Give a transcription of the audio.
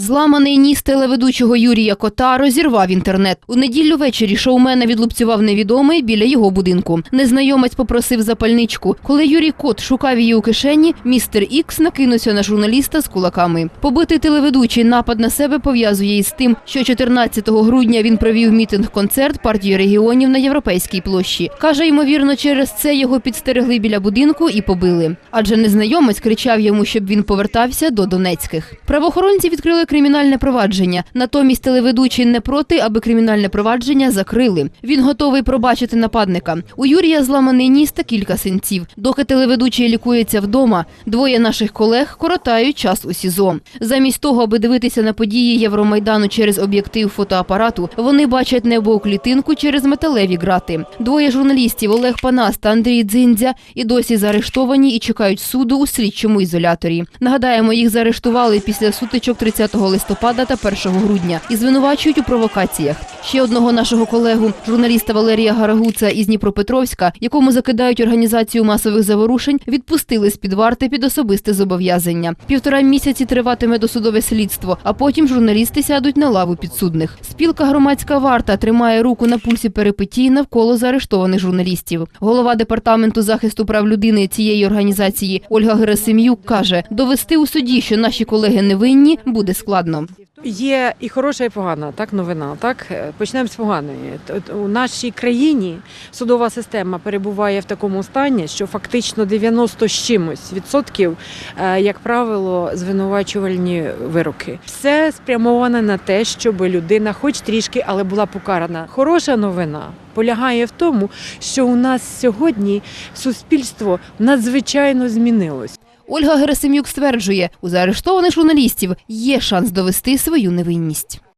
Зламаний ніс телеведучого Юрія Кота розірвав інтернет. У неділю ввечері шоумена відлупцював невідомий біля його будинку. Незнайомець попросив запальничку. Коли Юрій Кот шукав її у кишені, містер Ікс накинувся на журналіста з кулаками. Побитий телеведучий напад на себе пов'язує із тим, що 14 грудня він провів мітинг-концерт партії регіонів на європейській площі. Каже, ймовірно, через це його підстерегли біля будинку і побили. Адже незнайомець кричав йому, щоб він повертався до Донецьких. Правоохоронці відкрили кримінальне провадження. Натомість телеведучий не проти, аби кримінальне провадження закрили. Він готовий пробачити нападника. У Юрія зламаний ніс та кілька синців. Доки телеведучий лікується вдома, двоє наших колег коротають час у СІЗО. Замість того, аби дивитися на події Євромайдану через об'єктив фотоапарату, вони бачать небо у клітинку через металеві грати. Двоє журналістів Олег Панас та Андрій Дзиндзя і досі заарештовані і чекають суду у слідчому ізоляторі. Нагадаємо, їх заарештували після сутичок 30 листопада та 1 грудня і звинувачують у провокаціях. Ще одного нашого колегу, журналіста Валерія Гарагуца із Дніпропетровська, якому закидають організацію масових заворушень, відпустили з під варти під особисте зобов'язання. Півтора місяці триватиме досудове слідство, а потім журналісти сядуть на лаву підсудних. Спілка громадська варта тримає руку на пульсі перипетій навколо заарештованих журналістів. Голова департаменту захисту прав людини цієї організації Ольга Герасим'юк каже: довести у суді, що наші колеги невинні, буде складно. Є і хороша, і погана так новина. Так Е, почнемо з поганої. У нашій країні судова система перебуває в такому стані, що фактично 90 з чимось відсотків, е, як правило, звинувачувальні вироки. Все спрямоване на те, щоб людина, хоч трішки, але була покарана. Хороша новина. Полягає в тому, що у нас сьогодні суспільство надзвичайно змінилось. Ольга Герасим'юк стверджує, у заарештованих журналістів є шанс довести свою невинність.